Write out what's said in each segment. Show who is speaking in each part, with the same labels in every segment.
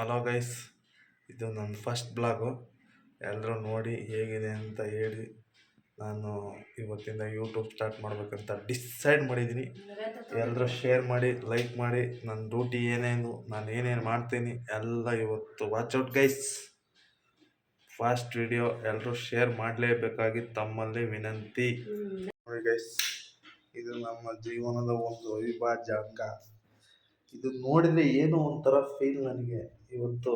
Speaker 1: Hello guys ಇದು ನನ್ನ first blog ಎಲ್ಲರೂ ನೋಡಿ ಹೇಗಿದೆ ಅಂತ ಹೇಳಿ ನಾನು ಇವತ್ತಿಂದ ಯೂಟ್ಯೂಬ್ ಸ್ಟಾರ್ಟ್ ಮಾಡಬೇಕಂತ ಡಿಸೈಡ್ ಮಾಡಿದ್ದೀನಿ. ಎಲ್ಲರೂ ಶೇರ್ ಮಾಡಿ ಲೈಕ್ ಮಾಡಿ. ನನ್ನ ಡ್ಯೂಟಿ ಏನೇನು ನಾನು ಏನೇನು ಮಾಡ್ತೀನಿ ಎಲ್ಲ ಇವತ್ತು watch out guys fast video ಎಲ್ಲರೂ ಶೇರ್ ಮಾಡಲೇಬೇಕಾಗಿ ತಮ್ಮಲ್ಲಿ ವಿನಂತಿ. ನೋಡಿ ಗೈಸ್ ಇದು ನಮ್ಮ ಜೀವನದ ಒಂದು ಅವಿಭಾಜ್ಯ ಅಂಗ ಇದು ನೋಡಿದರೆ ಏನೋ ಒಂಥರ ಫೀಲ್ ನನಗೆ. ಇವತ್ತು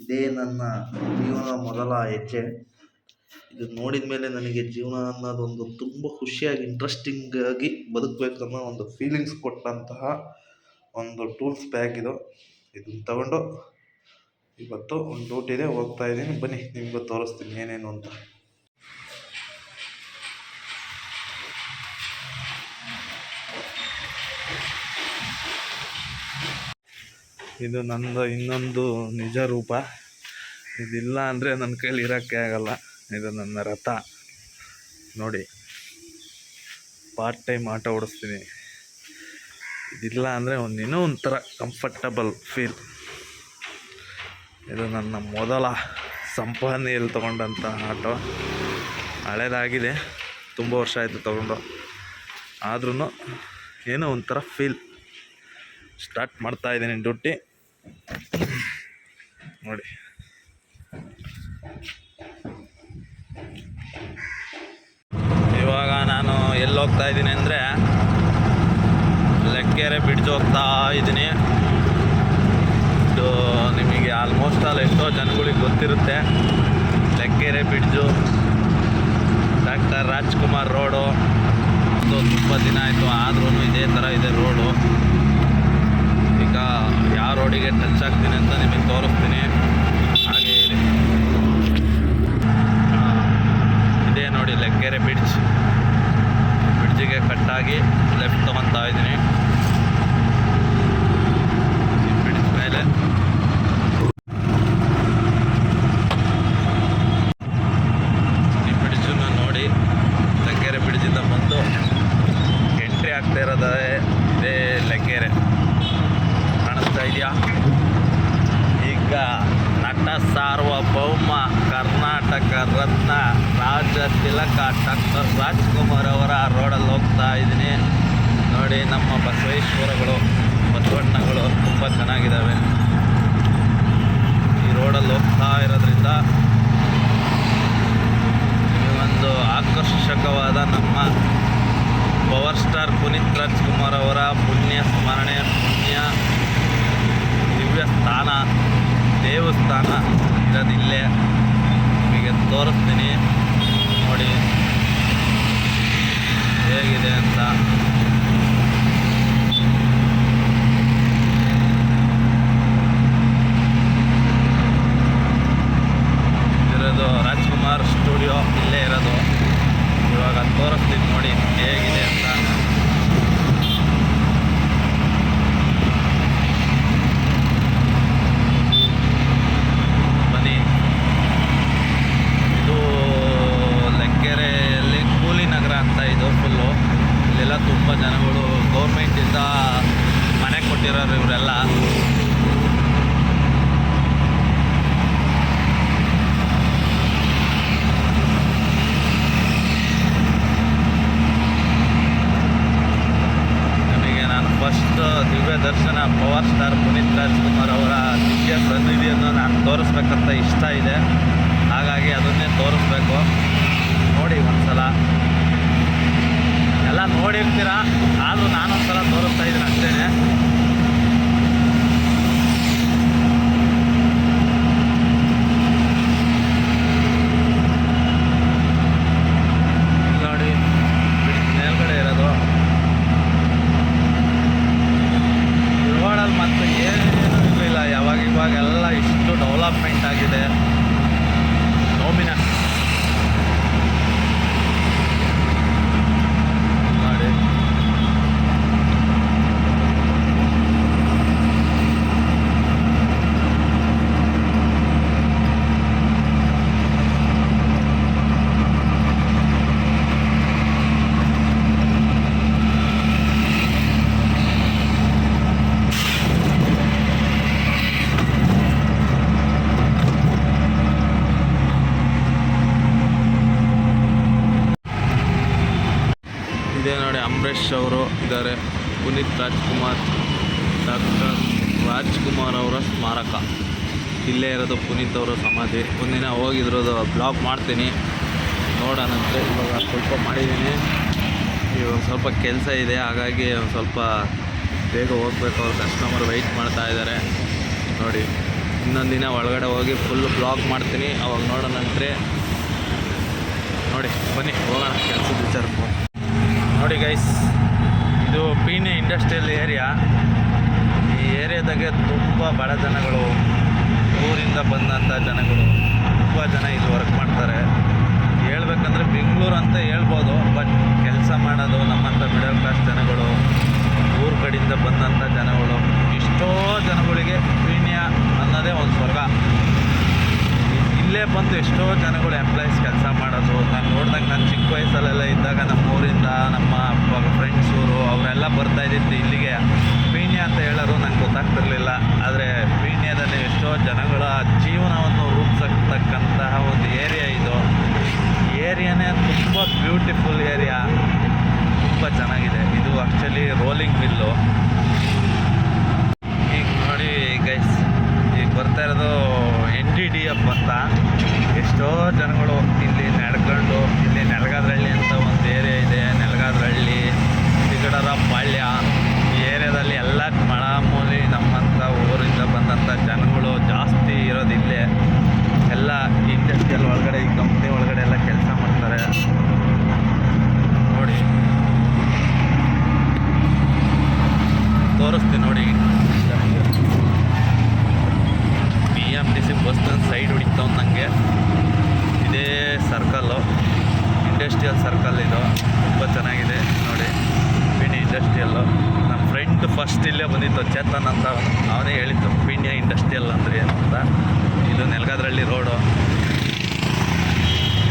Speaker 1: ಇದೇ ನನ್ನ ಜೀವನದ ಮೊದಲ ಹೆಜ್ಜೆ. ಇದು ನೋಡಿದ ಮೇಲೆ ನನಗೆ ಜೀವನ ಅನ್ನೋದೊಂದು ತುಂಬ ಖುಷಿಯಾಗಿ ಇಂಟ್ರೆಸ್ಟಿಂಗ್ ಆಗಿ ಬದುಕಬೇಕನ್ನೋ ಒಂದು ಫೀಲಿಂಗ್ಸ್ ಕೊಟ್ಟಂತಹ ಒಂದು ಟೂಲ್ಸ್ ಬ್ಯಾಗ್ ಇದು. ಇದನ್ನು ತಗೊಂಡು ಇವತ್ತು ಒಂದು ಡ್ಯೂಟಿದೆ ಹೋಗ್ತಾ ಇದ್ದೀನಿ. ಬನ್ನಿ, ನಿಮಗೂ ತೋರಿಸ್ತೀನಿ ಏನೇನು ಅಂತ. ಇದು ನಂದು ಇನ್ನೊಂದು ನಿಜ ರೂಪ. ಇದಿಲ್ಲ ಅಂದರೆ ನನ್ನ ಕೈಲಿ ಇರೋಕ್ಕೆ ಆಗಲ್ಲ. ಇದು ನನ್ನ ರಥ. ನೋಡಿ ಪಾರ್ಟ್ ಟೈಮ್ ಆಟ ಓಡಿಸ್ತೀನಿ. ಇದಿಲ್ಲ ಅಂದರೆ ಒಂದು ಇನ್ನೂ ಒಂಥರ ಕಂಫರ್ಟಬಲ್ ಫೀಲ್ ಇದು ನನ್ನ ಮೊದಲ ಸಂಪಾದನೆಯಲ್ಲಿ ತೊಗೊಂಡಂಥ ಆಟೋ. ಹಳೇದಾಗಿದೆ, ತುಂಬ ವರ್ಷ ಆಯಿತು ತೊಗೊಂಡು. ಆದ್ರೂ ಏನೋ ಒಂಥರ ಫೀಲ್ ಸ್ಟಾರ್ಟ್ ಮಾಡ್ತಾ ಇದ್ದೀನಿ, ಡ್ಯೂಟಿ. ನೋಡಿ. ಇವಾಗ ನಾನು ಎಲ್ಲಿ ಹೋಗ್ತಾ ಇದ್ದೀನಿ ಅಂದರೆ ಲೆಕ್ಕೇರೆ ಬ್ರಿಡ್ಜ್ ಹೋಗ್ತಾ ಇದ್ದೀನಿ. ಇದು ನಿಮಗೆ ಆಲ್ಮೋಸ್ಟ್ ಆಲ್ ಎಷ್ಟೋ ಜನಗಳಿಗೆ ಗೊತ್ತಿರುತ್ತೆ. ಲೆಕ್ಕೇರೆ ಬ್ರಿಡ್ಜು ಡಾಕ್ಟರ್ ರಾಜ್ಕುಮಾರ್ ರೋಡು. ತುಂಬ ದಿನ ಆಯಿತು ಆದ್ರೂ ಇದೇ ಥರ ಇದೆ ರೋಡು. ಯಾವ ರೋಡಿಗೆ ಟಚ್ ಆಗ್ತೀನಿ ಅಂತ ನಿಮಗೆ ತೋರಿಸ್ತೀನಿ. ಹಾಗೆ ಇದೇ. ನೋಡಿ ಲೆಕ್ಕೆರೆ ಬ್ರಿಡ್ಜ್ ಬ್ರಿಡ್ಜಿಗೆ ಕಟ್ಟಾಗಿ ಲೆಫ್ಟ್ ತೊಗೊತಾ ಇದ್ದೀನಿ ಈ ಬ್ರಿಡ್ಜ್ ಮೇಲೆ ಈ ಬ್ರಿಡ್ಜನ್ನ ನೋಡಿ ಲೆಕ್ಕೆರೆ ಬ್ರಿಡ್ಜಿಂದ ಬಂದು ಎಂಟ್ರಿ ಆಗ್ತಾ ಇರೋದೇ ಇದೇ ಲೆಕ್ಕೆರೆ ಕಾಣಿಸ್ತಾ ಇದೆಯಾ ಈಗ ನಟ ಸಾರ್ವಭೌಮ ಕರ್ನಾಟಕ ರತ್ನ ರಾಜ ತಿಲಕ ಡಾಕ್ಟರ್ ರಾಜ್ಕುಮಾರ್ ಅವರ ರೋಡಲ್ಲಿ ಹೋಗ್ತಾ ಇದ್ದೀನಿ ನೋಡಿ ನಮ್ಮ ಬಸವೇಶ್ವರಗಳು ಬಸವಣ್ಣಗಳು ತುಂಬ ಚೆನ್ನಾಗಿದ್ದಾವೆ ಈ ರೋಡಲ್ಲಿ ಹೋಗ್ತಾ ಇರೋದ್ರಿಂದ ಈ ಒಂದು ಆಕರ್ಷಕವಾದ ನಮ್ಮ ಪವರ್ ಸ್ಟಾರ್ ಪುನೀತ್ ರಾಜ್ಕುಮಾರ್ ಅವರ ಪುಣ್ಯ ಸ್ಮರಣೆ ಪುಣ್ಯ ದಿವ್ಯ ಸ್ಥಾನ ದೇವಸ್ಥಾನ ಇರೋದು ಇಲ್ಲೇ ನಿಮಗೆ ತೋರಿಸ್ತೀನಿ ನೋಡಿ ಹೇಗಿದೆ ಅಂತ ಇರೋದು ರಾಜ್ಕುಮಾರ್ ಸ್ಟುಡಿಯೋ ಇಲ್ಲೇ ಇರೋದು ಇವಾಗ ತೋರಿಸ್ತೀನಿ ನೋಡಿ ಹೇಗಿದೆ ಅಂತ ಬನ್ನಿ ಇದು ಲೆಕ್ಕೆರೆಯಲ್ಲಿ ಕೂಲಿ ನಗರ ಅಂತ ಇದು ಫುಲ್ಲು ಇಲ್ಲೆಲ್ಲ ತುಂಬ ಜನಗಳು ಗೌರ್ಮೆಂಟಿಂದ ಮನೆ ಕೊಟ್ಟಿರೋರು ಇವರೆಲ್ಲ ನನಗೆ ಫಸ್ಟ್ ದಿವ್ಯ ದರ್ಶನ, ಪವರ್ ಸ್ಟಾರ್ ಪುನೀತ್ ರಾಜ್ಕುಮಾರ್ ಅವರ ದಿವ್ಯ ಸನ್ನಿಧಿಯನ್ನು ನಾನು ತೋರಿಸ್ಬೇಕಂತ ಇಷ್ಟ ಇದೆ. ಹಾಗಾಗಿ ಅದನ್ನೇ ತೋರಿಸ್ಬೇಕು. ನೋಡಿ ಒಂದ್ಸಲ. ಎಲ್ಲ ನೋಡಿರ್ತೀರ? ಆದರೂ ನಾನೊಂದ್ಸಲ ತೋರಿಸ್ತಾ ಇದ್ದೀನಿ ಅಷ್ಟೇ there. ಸುರೇಶ್ ಅವರು ಇದ್ದಾರೆ. ಪುನೀತ್ ರಾಜ್ಕುಮಾರ್, ಡಾಕ್ಟರ್ ರಾಜ್ಕುಮಾರ್ ಅವರ ಸ್ಮಾರಕ. ಇಲ್ಲೇ ಇರೋದು ಪುನೀತ್ ಅವರ ಸಮಾಧಿ. ಒಂದಿನ ಹೋಗಿದ್ರೋದು ಬ್ಲಾಗ್ ಮಾಡ್ತೀನಿ. ನೋಡೋಣಂತೆ ಇವಾಗ ಸ್ವಲ್ಪ ಮಾಡಿದ್ದೀನಿ. ಇವಾಗ ಸ್ವಲ್ಪ ಕೆಲಸ ಇದೆ. ಹಾಗಾಗಿ ಒಂದು ಸ್ವಲ್ಪ ಬೇಗ ಹೋಗ್ಬೇಕು. ಅವ್ರ ಕಸ್ಟಮರ್ ವೆಯ್ಟ್ ಮಾಡ್ತಾ ಇದ್ದಾರೆ. ನೋಡಿ, ಇನ್ನೊಂದು ದಿನ ಒಳಗಡೆ ಹೋಗಿ ಫುಲ್ ಬ್ಲಾಗ್ ಮಾಡ್ತೀನಿ. ಅವಾಗ ನೋಡೋಣಂತೆ ನೋಡಿ, ಬನ್ನಿ, ಹೋಗೋಣ. ಕೆಲಸದ ವಿಚಾರಕ್ಕೆ ನೋಡಿ ಗೈಸ್ ಇದು ಪೀಣೆ ಇಂಡಸ್ಟ್ರಿಯಲ್ ಏರಿಯಾ ಈ ಏರಿಯಾದಾಗೆ ತುಂಬ ಬಡ ಜನಗಳು, ಊರಿಂದ ಬಂದಂಥ ಜನಗಳು, ತುಂಬ ಜನ ಇದು ವರ್ಕ್ ಮಾಡ್ತಾರೆ. ಹೇಳ್ಬೇಕಂದ್ರೆ ಬೆಂಗಳೂರು ಅಂತ ಹೇಳ್ಬೋದು ಬಟ್ ಕೆಲಸ ಮಾಡೋದು ನಮ್ಮಂಥ ಮಿಡಲ್ ಕ್ಲಾಸ್ ಜನಗಳು, ಊರ ಕಡೆಯಿಂದ ಬಂದಂಥ ಜನಗಳು, ಎಷ್ಟೋ ಜನಗಳಿಗೆ ಪೀಣ್ಯ ಅನ್ನೋದೇ ಒಂದು ಸ್ವರ್ಗ. ಇಲ್ಲೇ ಬಂದು ಎಷ್ಟೋ ಜನಗಳು ಎಂಪ್ಲಾಯೀಸ್ ಕೆಲಸ ಮಾಡೋದು. ನಾನು ನೋಡಿದಾಗ ನಾನು ಚಿಕ್ಕ ವಯಸ್ಸಲ್ಲೆಲ್ಲ ಇದ್ದಾಗ ನಮ್ಮ ಊರಿಂದ ನಮ್ಮ ಫ್ರೆಂಡ್ಸ್ ಊರು, ಅವರೆಲ್ಲ ಬರ್ತಾ ಇದ್ದಿದ್ದು ಇಲ್ಲಿಗೆ. ಪೀಣ್ಯ ಅಂತ ಹೇಳೋರು ನಂಗೆ ಗೊತ್ತಾಗ್ತಿರಲಿಲ್ಲ. ಆದರೆ ಪೀಣ್ಯದಲ್ಲಿ ಎಷ್ಟೋ ಜನಗಳ ಜೀವನವನ್ನು ರೂಪಿಸತಕ್ಕಂತಹ ಒಂದು ಏರಿಯಾ ಇದು. ಏರಿಯಾನೇ ತುಂಬ ಬ್ಯೂಟಿಫುಲ್ ಏರಿಯಾ ತುಂಬ ಚೆನ್ನಾಗಿದೆ. ಇದು ಆ್ಯಕ್ಚುಲಿ ರೋಲಿಂಗ್ ಮಿಲ್ಲು ಈಗ ನೋಡಿ ಗೈಸ್ ಈಗ ಬರ್ತಾ ಇರೋದು ಡಿ ಹಬ್ಬ ಅಂತ ಎಷ್ಟೋ ಜನಗಳು ಇಲ್ಲಿ ನಡ್ಕೊಂಡು, ಇಲ್ಲಿ ನೆಲಗಾದ್ರಳ್ಳಿ ಅಂತ ಒಂದು ಏರಿಯಾ ಇದೆ, ನೆಲಗಾದ್ರಳ್ಳಿ ತಿಗಡರ ಪಾಳ್ಯ ಈ ಏರಿಯಾದಲ್ಲಿ ಎಲ್ಲ ಮಾಮೂಲಿ ನಮ್ಮಂಥ ಊರಿಂದ ಬಂದಂಥ ಜನಗಳು ಜಾಸ್ತಿ ಇರೋದು ಇಲ್ಲೇ ಎಲ್ಲ ಇಂಡಸ್ಟ್ರಿಯಲ್ ಒಳಗಡೆ ಈ ಕಂಪ್ನಿ ಒಳಗಡೆ ಎಲ್ಲ ಕೆಲಸ ಮಾಡ್ತಾರೆ ನೋಡಿ ತೋರಿಸ್ತೀನಿ ನೋಡಿ B M T C bus side ಹೊಡಿತಾವ್ ನನಗೆ ಇದೇ ಸರ್ಕಲ್ಲು ಇಂಡಸ್ಟ್ರಿಯಲ್ ಸರ್ಕಲ್ ಇದು ತುಂಬ ಚೆನ್ನಾಗಿದೆ ನೋಡಿ ಪಿಣಿ ಇಂಡಸ್ಟ್ರಿಯಲ್ಲು ನಮ್ಮ ಫ್ರೆಂಡ್ ಫಸ್ಟ್ ಇಲ್ಲೇ ಬಂದಿತ್ತು ಚೇತನ್ ಅಂತ ಅವನೇ ಹೇಳಿತ್ತು ಪಿಣ್ಯ ಇಂಡಸ್ಟ್ರಿಯಲ್ ಅಂದರೆ ಏನು ಅಂತ ನೆಲಗಾದ್ರಳ್ಳಿ ರೋಡು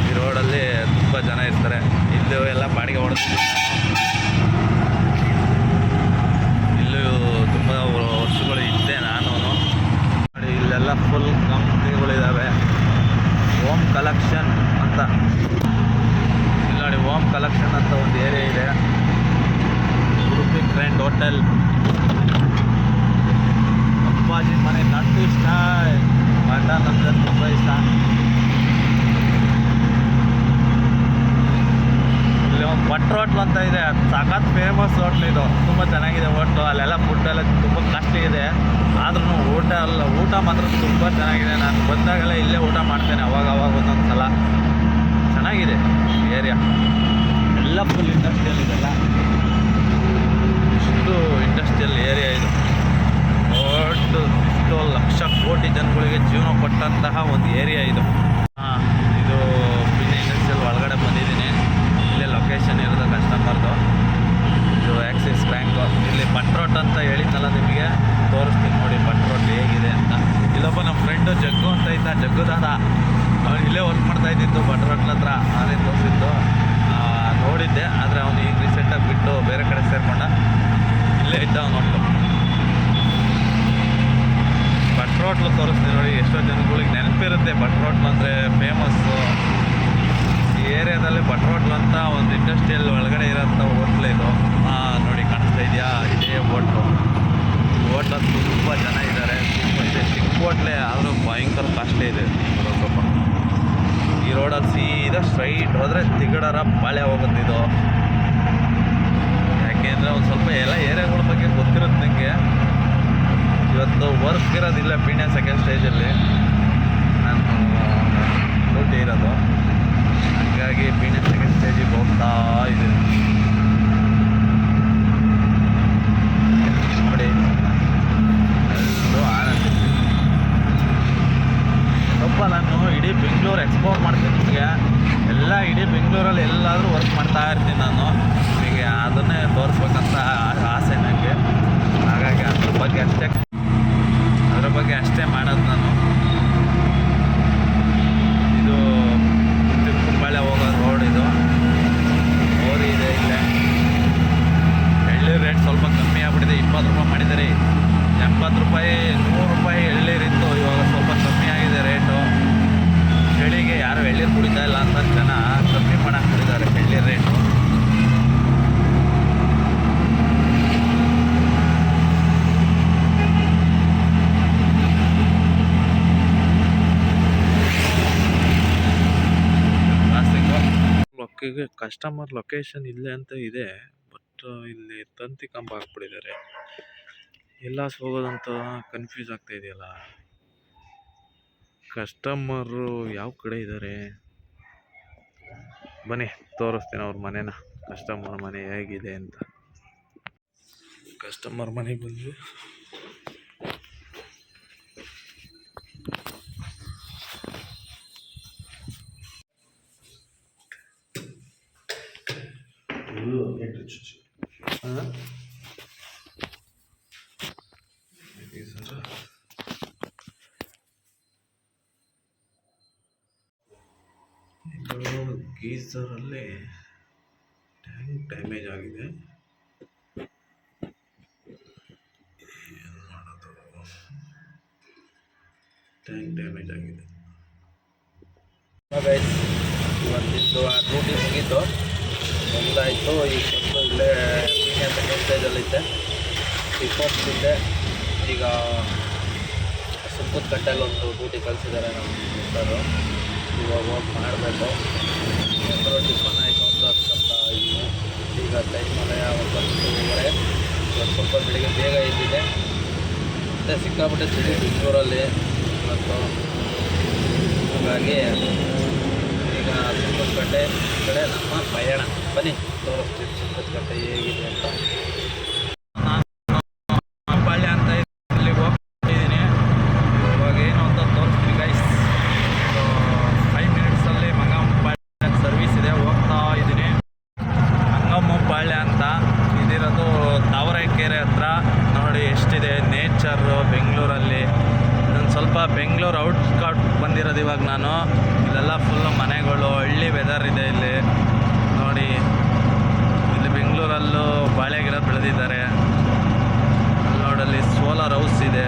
Speaker 1: ಈ ರೋಡಲ್ಲಿ ತುಂಬ ಜನ ಇರ್ತಾರೆ. ಇಲ್ಲೂ ಎಲ್ಲ ಬಾಡಿಗೆ ಹೊಡೆದಿದ್ದೀನಿ ಇಲ್ಲೂ ತುಂಬ ವರ್ಷಗಳು ಇದ್ದೆ ನಾನು. ನೋಡಿ, ಇಲ್ಲೆಲ್ಲ ಫುಲ್ ಕಂಪ್ನಿಗಳಿದ್ದಾವೆ ಓಮ್ ಕಲೆಕ್ಷನ್ ಅಂತ. ಇಲ್ಲಿ ನೋಡಿ ಓಮ್ ಕಲೆಕ್ಷನ್ ಅಂತ ಒಂದು ಏರಿಯಾ ಇದೆ. ಉಡುಪಿ ಗ್ರ್ಯಾಂಡ್ ಹೋಟೆಲ್ ಅಪ್ಪಾಜಿ ಮನೆ ನಂಟು ಇಷ್ಟ. ಇಲ್ಲಿ ಒಂದು ಹೋಟ್ಲು ಅಂತ ಇದೆ. ಸಖತ್ ಫೇಮಸ್ ಹೋಟ್ಲ್ ಇದು. ತುಂಬ ಚೆನ್ನಾಗಿದೆ ಹೋಟ್ಲು ಅಲ್ಲೆಲ್ಲ ಫುಡ್ ಎಲ್ಲ ತುಂಬ ಕಾಸ್ಟ್ಲಿ ಇದೆ. ಆದ್ರೂ ಊಟ ಅಲ್ಲ ಊಟ ಮಾತ್ರ ತುಂಬ ಚೆನ್ನಾಗಿದೆ. ನಾನು ಬಂದಾಗೆಲ್ಲ ಇಲ್ಲೇ ಊಟ ಮಾಡ್ತೇನೆ ಅವಾಗ ಅವಾಗ ಒಂದೊಂದು ಸಲ ಚೆನ್ನಾಗಿದೆ ಏರಿಯಾ ಎಲ್ಲ ಫುಲ್ ಇಂಡಸ್ಟ್ರಿಯಲ್ ಇದೆಲ್ಲ. ಇಷ್ಟು ಇಂಡಸ್ಟ್ರಿಯಲ್ ಏರಿಯಾ ಇದು. ದೊಡ್ಡ ಎಷ್ಟೋ ಲಕ್ಷ ಕೋಟಿ ಜನಗಳಿಗೆ ಜೀವನ ಕೊಟ್ಟಂತಹ ಒಂದು ಏರಿಯಾ ಇದು. ಹಾಂ, ಇದು ಪಿನ್ನಿ ಇಂಡಸ್ಟ್ರಿಯಲ್ ಒಳಗಡೆ ಬಂದಿದ್ದೀನಿ. ಇಲ್ಲೇ ಲೊಕೇಶನ್ ಇರೋದು ಕಸ್ಟಮರ್ದು. ಇದು ಆ್ಯಕ್ಸಿಸ್ ಬ್ಯಾಂಕು ಇಲ್ಲಿ ಬಟ್ರೋಟ್ ಅಂತ ಹೇಳಿದ್ನಲ್ಲ ನಿಮಗೆ? ತೋರಿಸ್ತೀನಿ ನೋಡಿ ಬಟ್ರೋಟ್ ಹೇಗಿದೆ ಅಂತ. ಇಲ್ಲೊಬ್ಬ ನಮ್ಮ ಫ್ರೆಂಡು ಜಗ್ಗು ಅಂತ ಇದ್ದ, ಜಗ್ಗು ದಾದ. ಅವ್ನು ಇಲ್ಲೇ ವರ್ಕ್ ಮಾಡ್ತಾ ಇದ್ದಿದ್ದು ಬಟ್ರೋಟ್ಲ ಹತ್ರ. ಅದೇ ತೋರಿಸಿದ್ದು. ನೋಡಿದ್ದೆ, ಆದರೆ ಅವನು ಈಗ ರೀಸೆಂಟಾಗಿ ಬಿಟ್ಟು ಬೇರೆ ಕಡೆ ಸೇರಿಕೊಂಡ. ಇಲ್ಲೇ ಇದ್ದ ಅವನು ಹೋಟ್ಲು ತೋರಿಸ್ತೀನಿ ನೋಡಿ, ಎಷ್ಟೋ ಜನಗಳಿಗೆ ನೆನಪಿರುತ್ತೆ ಬಟ್ ಹೋಟ್ಲು ಅಂದರೆ ಫೇಮಸ್ಸು ಈ ಏರಿಯಾದಲ್ಲಿ ಬಟ್ ಹೋಟ್ಲು ಅಂತ ಒಂದು ಇಂಡಸ್ಟ್ರಿಯಲ್ ಒಳಗಡೆ ಇರೋಂಥ ಹೋಟ್ಲ್ ಇದು. ನೋಡಿ, ಕಾಣಿಸ್ತಾ ಇದೆಯಾ? ಇದೇ ಹೋಟ್ಲು ಹೋಟ್ಲಲ್ಲಿ ತುಂಬ ಜನ ಇದ್ದಾರೆ. ತುಂಬ ಇದೆ. ಚಿಕ್ಕ ಹೋಟ್ಲೆ ಆದರೂ ಭಯಂಕರ ಕಾಸ್ಟ್ಲಿ ಇದೆ. ಸ್ವಲ್ಪ ಈ ರೋಡಲ್ಲಿ ಸೀದಾ ಸ್ಟ್ರೈಟ್ ಹೋದರೆ ತಿಗಡರ ಬಾಳೆ ಹೋಗುತ್ತೆ ಇದು. ಯಾಕೆಂದರೆ ಒಂದು ಸ್ವಲ್ಪ ಎಲ್ಲ ಏರಿಯಾಗಳ ಬಗ್ಗೆ ಗೊತ್ತಿರುತ್ತೆ ನನಗೆ ಇವತ್ತು ವರ್ಕ್ ಇರೋದಿಲ್ಲ ಪೀಣ್ಯ ಸೆಕೆಂಡ್ ಸ್ಟೇಜಲ್ಲಿ ನಾನು, ಡ್ಯೂಟಿ ಇರೋದು. ಹಾಗಾಗಿ ಪೀಣ್ಯ ಸೆಕೆಂಡ್ ಸ್ಟೇಜಿಗೆ ಹೋಗ್ತಾ ಇದ್ದೀನಿ. ನೋಡಿ. ಎಲ್ಲರೂ ನಾನು ಇಡೀ ಬೆಂಗಳೂರು ಎಕ್ಸ್ಪ್ಲೋರ್ ಮಾಡ್ತೀನಿ ನಿಮಗೆ. ಎಲ್ಲ ಇಡೀ ಬೆಂಗಳೂರಲ್ಲಿ ಎಲ್ಲಾದರೂ ವರ್ಕ್ ಮಾಡ್ತಾ ಇರ್ತೀನಿ ನಾನು. ಅದನ್ನೇ ತೋರಿಸ್ಬೇಕಂತ ಆಸೆ ನನಗೆ. ಹಾಗಾಗಿ ಅದ್ರ ಬಗ್ಗೆ ಅಷ್ಟೇ ಬಗ್ಗೆ ಅಷ್ಟೇ ಮಾಡೋದು ನಾನು. ಇದು ತಿರುಪುಂಬಳೆ ಹೋಗೋ ರೋಡ್ ಇದು. ಓರಿ ಇದೆ ಇಲ್ಲೇ. ಎಳ್ಳಿ ರೇಟ್ ಸ್ವಲ್ಪ ಕಮ್ಮಿ ಆಗ್ಬಿಟ್ಟಿದೆ. ಇಪ್ಪತ್ತು ರೂಪಾಯಿ ಮಾಡಿದರೆ ಎಂಬತ್ತು ರೂಪಾಯಿ, ನೂರು ರೂಪಾಯಿ ಎಳ್ಳೀರಿತ್ತು ಇವಾಗ ಸ್ವಲ್ಪ ಕಮ್ಮಿ ಆಗಿದೆ ರೇಟು ಚಳಿಗೆ ಯಾರು ಎಳ್ಳೀರು ಕುಡಿತಾ ಇಲ್ಲ ಅಂತ ಜನ ಕಮ್ಮಿ ಮಾಡಕ್ಕೆ ಬಿಟ್ಟಿದ್ದಾರೆ ಎಳ್ನೀರು ರೇಟು
Speaker 2: ಈಗ ಕಸ್ಟಮರ್ ಲೊಕೇಶನ್ ಇಲ್ಲೇ ಅಂತ ಇದೆ ಬಟ್ ಇಲ್ಲಿ ತಂತಿ ಕಂಬ ಹಾಕ್ಬಿಟ್ಟಿದ್ದಾರೆ. ಎಲ್ಲ ಹೋಗೋದಂತ ಕನ್ಫ್ಯೂಸ್ ಆಗ್ತಾ ಇದೆಯಲ್ಲ? ಕಸ್ಟಮರು ಯಾವ ಕಡೆ ಇದ್ದಾರೆ ಬನ್ನಿ, ತೋರಿಸ್ತೀನಿ ಅವ್ರ ಮನೇನ. ಕಸ್ಟಮರ್ ಮನೆ ಹೇಗಿದೆ ಅಂತ. ಕಸ್ಟಮರ್ ಮನೆಗೆ ಬಂದ್ವಿ ಹಾಂ ಇದು ಗೀಸರಲ್ಲಿ ಟ್ಯಾಂಕ್ ಆಗಿದೆ ಏನು ಮಾಡೋದು? ಟ್ಯಾಂಕ್ ಡ್ಯಾಮೇಜ್ ಆಗಿದೆ.
Speaker 1: ಇವತ್ತಿದ್ದು ಆ ಡ್ಯೂಟಿ ಮುಗೀತು. ಮುಂದಾಯಿತು ಈಗ ಬಂದು ಇಲ್ಲೇ ಸೀನಿಯರ್ ಸೆಕೆಂಡ್ ಸ್ಟೇಜಲ್ಲಿದ್ದೆ ಇದ್ದೆ. ಈಗ ಸುಪ್ಪದ ಕಟ್ಟೆಯಲ್ಲಿ ಒಂದು ಡ್ಯೂಟಿ ಕಳಿಸಿದ್ದಾರೆ ನಮ್ಮ ಸರು ಇವಾಗ ಹೋಗಿ ಮಾಡಬೇಕು. ಎಲ್ಲರೂ ಟಿಫನ್ ಆಯಿತು ಅಂತ ಅಂತ ಈಗ ಅಲ್ಲೇ ಒಂಬತ್ತುವರೆ ಇವತ್ತು ಸ್ವಲ್ಪ ಬೆಳಿಗ್ಗೆ ಬೇಗ ಎದ್ದಿದೆ. ಮತ್ತು ಸಿಕ್ಕಾಪಟ್ಟೆ ಚಳಿ ಬೆಂಗಳೂರಲ್ಲಿ. ಮತ್ತು ಹಾಗಾಗಿ ಈಗ ಸುಂಕದಕಟ್ಟೆ ಕಡೆ ನಮ್ಮ ಪಯಣ. ಬನ್ನಿ, ತೋರಿಸ್ತೀವಿ ಸುಂಕದಕಟ್ಟೆ ಹೇಗಿದೆ ಅಂತ ನಾನು ಪಾಳ್ಯ ಅಂತ ಇಲ್ಲಿ ಹೋಗ್ತಿದ್ದೀನಿ ಇವಾಗ ಏನು ಅಂತ ತೋರಿಸ್ತೀವಿ ಗೈಸ್ ಫೈವ್ ಮಿನಿಟ್ಸಲ್ಲಿ ಮಂಗಮ್ಮ ಸರ್ವಿಸ್ ಇದೆ ಹೋಗ್ತಾ ಇದ್ದೀನಿ ಮಂಗಮ್ಮ ಪಾಳ್ಯ ಅಂತ ಇದಿರೋದು ತಾವರೆಕೆರೆ ಹತ್ರ ನೋಡಿ ಎಷ್ಟಿದೆ ನೇಚರು ಬೆಂಗಳೂರಲ್ಲಿ ಇದೊಂದು ಸ್ವಲ್ಪ ಬೆಂಗಳೂರು ಔಟ್ಸ್ಕಟ್ ಬಂದಿರೋದು ಇವಾಗ ನಾನು ಇಲ್ಲೆಲ್ಲ ಫುಲ್ಲು ಮನೆಗಳು ಹಳ್ಳಿ ವೆದರ್ ಇದೆ ಇಲ್ಲಿ ನೋಡಿ ಇಲ್ಲಿ ಬೆಂಗಳೂರಲ್ಲೂ ಬಾಳೆ ಗಿಡ ಬೆಳೆದಿದ್ದಾರೆ ಅಲ್ಲಿ ನೋಡಲ್ಲಿ ಸೋಲಾರ್ ಹೌಸ್ ಇದೆ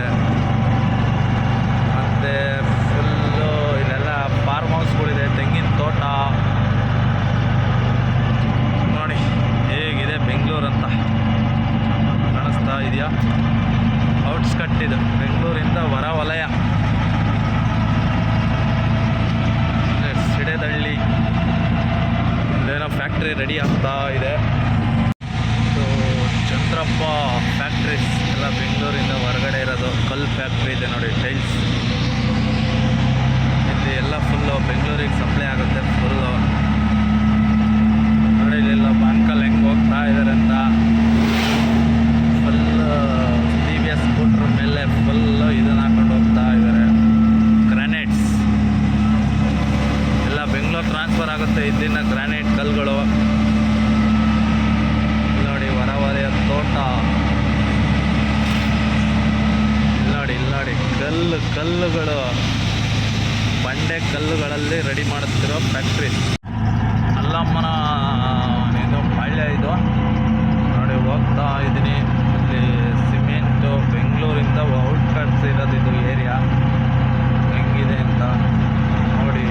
Speaker 1: ಮತ್ತು ಫುಲ್ಲು ಇಲ್ಲೆಲ್ಲ ಫಾರ್ಮ್ ಹೌಸ್ಗಳಿದೆ ತೆಂಗಿನ ತೋಟ ನೋಡಿ ಹೇಗಿದೆ ಬೆಂಗಳೂರು ಅಂತ ಕಾಣಿಸ್ತಾ ಇದೆಯಾ ಔಟ್ಸ್ಕಟ್ ಇದು ಬೆಂಗಳೂರಿಂದ ಹೊರ ವಲಯ ಇಲ್ಲೇ ಸಿಡೆದಳ್ಳಿ ಇಲ್ಲೇನೋ ಫ್ಯಾಕ್ಟ್ರಿ ರೆಡಿ ಆಗ್ತಾ ಇದೆ ಇದು ಚಂದ್ರಪ್ಪ ಫ್ಯಾಕ್ಟ್ರೀಸ್ ಎಲ್ಲ ಬೆಂಗಳೂರಿಂದ ಹೊರಗಡೆ ಇರೋದು ಕಲ್ ಫ್ಯಾಕ್ಟ್ರಿ ಇದೆ ನೋಡಿ ಟೈಲ್ಸ್ ಇಲ್ಲಿ ಎಲ್ಲ ಫುಲ್ಲು ಬೆಂಗಳೂರಿಗೆ ಸಪ್ಲೈ ಆಗುತ್ತೆ ಫುಲ್ಲು ನೋಡಿ, ಇಲ್ಲೆಲ್ಲ ಅಂಕಲ್ ಹೆಂಗೆ ಹೋಗ್ತಾ ಇದ್ದಾರೆ ಅಂತ. Full T V S scooter ಮೇಲೆ ಫುಲ್ಲು ಇದನ್ನು ಹಾಕೊಂಡು ಹೋಗ್ತಾ ಇದ್ದಾರೆ ಗ್ರಾನೈಟ್ಸ್ ಎಲ್ಲ ಬೆಂಗಳೂರು ಟ್ರಾನ್ಸ್ಫರ್ ಆಗುತ್ತೆ ಇಲ್ಲಿನ ಗ್ರಾನೈಟ್ ಕಲ್ಗಳು ಇಲ್ಲಿ ನೋಡಿ ಹೊರ ಇಲ್ಲಾಡಿ ಇಲ್ಲಿ ನೋಡಿ ಇಲ್ಲಿ ನೋಡಿ. ಕಲ್ಲು, ಕಲ್ಲುಗಳು. ಬಂಡೆ ಕಲ್ಲುಗಳಲ್ಲಿ ರೆಡಿ ಮಾಡುತ್ತಿರೋ ಫ್ಯಾಕ್ಟ್ರಿ ಅಲ್ಲಮ್ಮನ, ಇದು ಪಾಳ್ಯ ಇದು. ನೋಡಿ, ಹೋಗ್ತಾ ಇದ್ದೀನಿ. ಇಲ್ಲಿ ಸಿಮೆಂಟು ಬೆಂಗಳೂರಿಂದ ಔಟ್ಕಟ್ಸ್ ಇರೋದು ಇದು ಏರಿಯಾ ಹೆಂಗಿದೆ ಅಂತ ನೋಡಿ.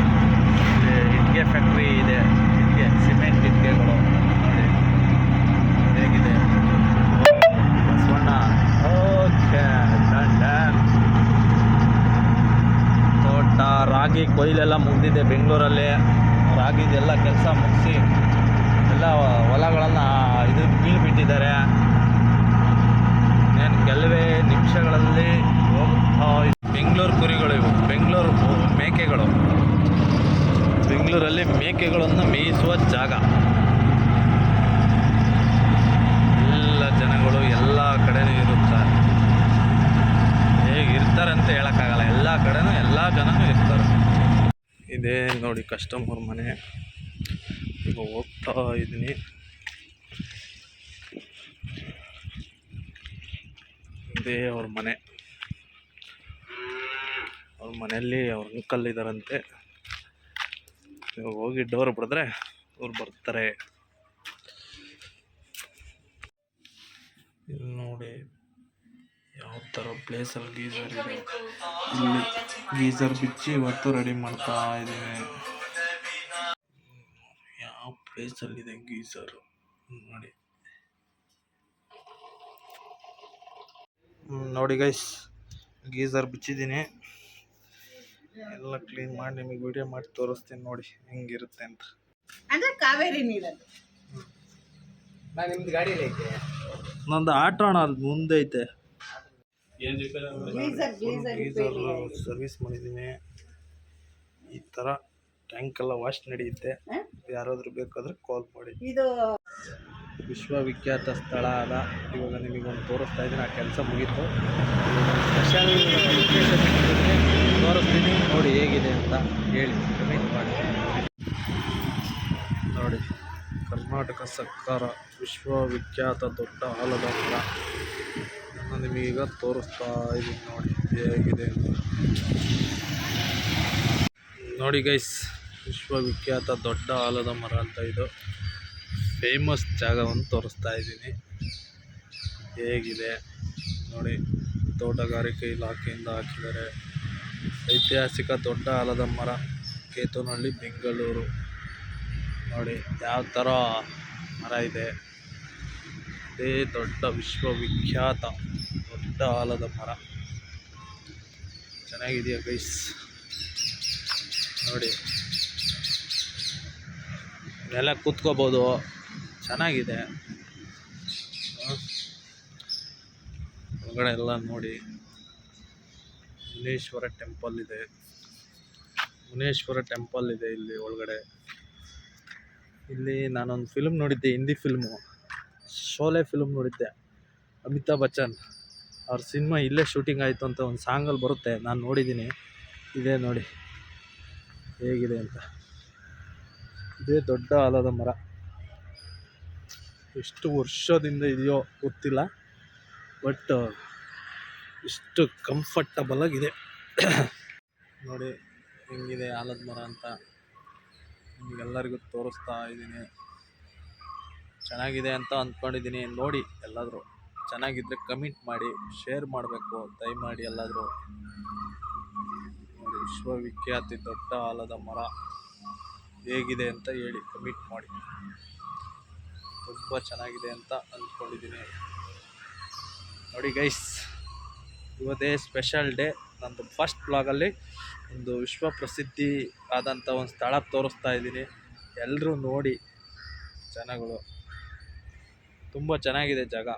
Speaker 1: ಇಲ್ಲಿ ಇಟ್ಗೆ ಫ್ಯಾಕ್ಟ್ರಿ ಇದೆ. ಇಟ್ಗೆ ಸಿಮೆಂಟ್ ಇಟ್ಟಿಗೆಗಳು. ರಾಗಿ ಕೊಯ್ಲೆಲ್ಲ ಮುಗಿದಿದೆ ಬೆಂಗಳೂರಲ್ಲಿ. ರಾಗಿದೆಲ್ಲ ಕೆಲಸ ಮುಗಿಸಿ ಎಲ್ಲ ಹೊಲಗಳನ್ನು ಇದು ಬೀಳ್ಬಿಟ್ಟಿದ್ದಾರೆ ನಾನು ಕೆಲವೇ ನಿಮಿಷಗಳಲ್ಲಿ ಹೋಗ್ತಾ ಬೆಂಗಳೂರು ಕುರಿಗಳು ಇವು. ಬೆಂಗಳೂರು ಮೇಕೆಗಳು. ಬೆಂಗಳೂರಲ್ಲಿ ಮೇಕೆಗಳನ್ನು ಮೇಯಿಸುವ ಜಾಗ. ಎಲ್ಲ ಜನಗಳು ಎಲ್ಲ ಕಡೆನೂ ಇರುತ್ತಾರೆ. ಹೇಗೆ ಇರ್ತಾರೆ ಅಂತ ಹೇಳೋಕ್ಕಾಗಲ್ಲ. ಎಲ್ಲ ಕಡೆನೂ ಎಲ್ಲ ಜನನೂ ಇರ್ತಾರೆ. ಇದೇ ನೋಡಿ ಕಸ್ಟಮರ್ ಮನೆ. ಈಗ ಹೋಗ್ತಾ ಇದ್ದೀನಿ. ಇದೇ ಅವ್ರ ಮನೆ. ಅವ್ರ ಮನೆಯಲ್ಲಿ ಅವ್ರ ಅಂಕಲ್ ಇದ್ದಾರಂತೆ ಇವಾಗ ಹೋಗಿ ಡೋರ್ ಬಿಡಿದ್ರೆ ಅವ್ರು ಬರ್ತಾರೆ. ಇಲ್ಲಿ ನೋಡಿ. ಯಾವ ಥರ ಪ್ಲೇಸಲ್ಲಿ ಗೀಸರ್ ಇದೆ. ಇಲ್ಲಿ ಗೀಸರ್ ಬಿಚ್ಚಿ ಇವತ್ತು ರೆಡಿ ಮಾಡ್ತಾ ಇದ್ದೀನಿ ಯಾವ ಪ್ಲೇಸಲ್ಲಿದೆ ಗೀಸರ್ ನೋಡಿ. ಹ್ಮ್, ನೋಡಿ ಗೈಸ್ ಗೀಸರ್ ಬಿಚ್ಚಿದ್ದೀನಿ. ಎಲ್ಲ ಕ್ಲೀನ್ ಮಾಡಿ ನಿಮಗೆ ವಿಡಿಯೋ ಮಾಡಿ ತೋರಿಸ್ತೀನಿ ನೋಡಿ ಹೆಂಗಿರುತ್ತೆ ಅಂತ.
Speaker 3: ಅಂದ್ರೆ ಕಾವೇರಿ ನೀರದು
Speaker 4: ನಿಮ್ದು ಗಾಡಿಯಲ್ಲಿ ಐತೆ.
Speaker 1: ನಂದು ಆಟೋಣ ಅಲ್ಲಿ ಮುಂದೆ ಐತೆ. ಸರ್ವಿಸ್ ಮಾಡಿದ್ದೀನಿ. ಈ ಥರ ಟ್ಯಾಂಕ್ ಎಲ್ಲ ವಾಶ್ ನಡೆಯುತ್ತೆ. ಯಾರಾದರೂ ಬೇಕಾದ್ರೆ ಕಾಲ್ ಮಾಡಿ.
Speaker 3: ಇದು
Speaker 1: ವಿಶ್ವವಿಖ್ಯಾತ ಸ್ಥಳ ಅದ. ಇವಾಗ ನಿಮಗೊಂದು ತೋರಿಸ್ತಾ ಇದ್ದೀನಿ. ಆ ಕೆಲಸ ಮುಗೀತು. ಸ್ಪೆಷಲ್ ತೋರಿಸ್ತೀನಿ. ನೋಡಿ ಹೇಗಿದೆ ಅಂತ ಹೇಳಿ. ಕಮೆಂಟ್ ಮಾಡಿ. ನೋಡಿ ಕರ್ನಾಟಕ ಸರ್ಕಾರ ವಿಶ್ವವಿಖ್ಯಾತ ದೊಡ್ಡ ಆಲದ ಮರ ನಾನು ನಿಮಗೀಗ ತೋರಿಸ್ತಾ ಇದ್ದೀನಿ ನೋಡಿ, ಹೇಗಿದೆ ನೋಡಿ ಗೈಸ್ ವಿಶ್ವವಿಖ್ಯಾತ ದೊಡ್ಡ ಆಲದ ಮರ ಅಂತ ಇದು. ಫೇಮಸ್ ಜಾಗವನ್ನು ತೋರಿಸ್ತಾ ಇದ್ದೀನಿ. ಹೇಗಿದೆ? ನೋಡಿ, ತೋಟಗಾರಿಕೆ ಇಲಾಖೆಯಿಂದ ಹಾಕಿದ್ದಾರೆ. ಐತಿಹಾಸಿಕ ದೊಡ್ಡ ಆಲದ ಮರ, ಕೇತುನಹಳ್ಳಿ, ಬೆಂಗಳೂರು. ನೋಡಿ, ಯಾವ ಥರ ಮರ ಇದೆ. ಅದೇ ದೊಡ್ಡ ವಿಶ್ವವಿಖ್ಯಾತ ದೊಡ್ಡ ಆಲದ ಮರ. ಚೆನ್ನಾಗಿದೆಯಾ ಗೈಸ್ ನೋಡಿ. ಮೇಲೆ ಕೂತ್ಕೋಬೋದು. ಚೆನ್ನಾಗಿದೆ. ಒಳಗಡೆ ಎಲ್ಲ ನೋಡಿ. ಮುನೇಶ್ವರ ಟೆಂಪಲ್ ಇದೆ. ಮುನೇಶ್ವರ ಟೆಂಪಲ್ ಇದೆ ಇಲ್ಲಿ ಒಳಗಡೆ. ಇಲ್ಲಿ ನಾನೊಂದು ಫಿಲ್ಮ್ ನೋಡಿದ್ದೆ, ಹಿಂದಿ ಫಿಲ್ಮು ಶೋಲೆ ಫಿಲ್ಮ್ ನೋಡಿದ್ದೆ. ಅಮಿತಾಬ್ ಬಚ್ಚನ್. ಅವ್ರ ಸಿನಿಮಾ ಇಲ್ಲೇ ಶೂಟಿಂಗ್ ಆಯಿತು ಅಂತ ಒಂದು ಸಾಂಗಲ್ಲಿ ಬರುತ್ತೆ. ನಾನು ನೋಡಿದ್ದೀನಿ ಇದೇ ನೋಡಿ. ಹೇಗಿದೆ ಅಂತ. ಇದೇ ದೊಡ್ಡ ಆಲದ ಮರ. ಎಷ್ಟು ವರ್ಷದಿಂದ ಇದೆಯೋ ಗೊತ್ತಿಲ್ಲ. ಬಟ್, ಇಷ್ಟು ಕಂಫರ್ಟಬಲ್ ಆಗಿದೆ ನೋಡಿ, ಹೆಂಗಿದೆ ಆಲದ ಮರ ಅಂತ. ನಿಮಗೆಲ್ಲರಿಗೂ ತೋರಿಸ್ತಾ ಇದ್ದೀನಿ. ಚೆನ್ನಾಗಿದೆ ಅಂತ ಅಂದ್ಕೊಂಡಿದ್ದೀನಿ. ನೋಡಿ, ಎಲ್ಲಾದರೂ. ಚೆನ್ನಾಗಿದ್ದರೆ ಕಮೆಂಟ್ ಮಾಡಿ ಶೇರ್ ಮಾಡಬೇಕು. ದಯಮಾಡಿ ಎಲ್ಲಾದರೂ ನೋಡಿ, ವಿಶ್ವವಿಖ್ಯಾತಿ ದೊಡ್ಡ ಆಲದ ಮರ ಹೇಗಿದೆ ಅಂತ ಹೇಳಿ ಕಮೆಂಟ್ ಮಾಡಿ. ತುಂಬ ಚೆನ್ನಾಗಿದೆ ಅಂತ ಅಂದ್ಕೊಂಡಿದ್ದೀನಿ ನೋಡಿ ಗೈಸ್ ಇವತ್ತೇ ಸ್ಪೆಷಲ್ ಡೇ ನಂದು ಫಸ್ಟ್ ಬ್ಲಾಗಲ್ಲಿ ಒಂದು ವಿಶ್ವ ಪ್ರಸಿದ್ಧಿ ಆದಂಥ ಒಂದು ಸ್ಥಳ ತೋರಿಸ್ತಾ ಇದ್ದೀನಿ. ಎಲ್ಲರೂ ನೋಡಿ, ಜನಗಳು. ತುಂಬ ಚೆನ್ನಾಗಿದೆ ಜಾಗ.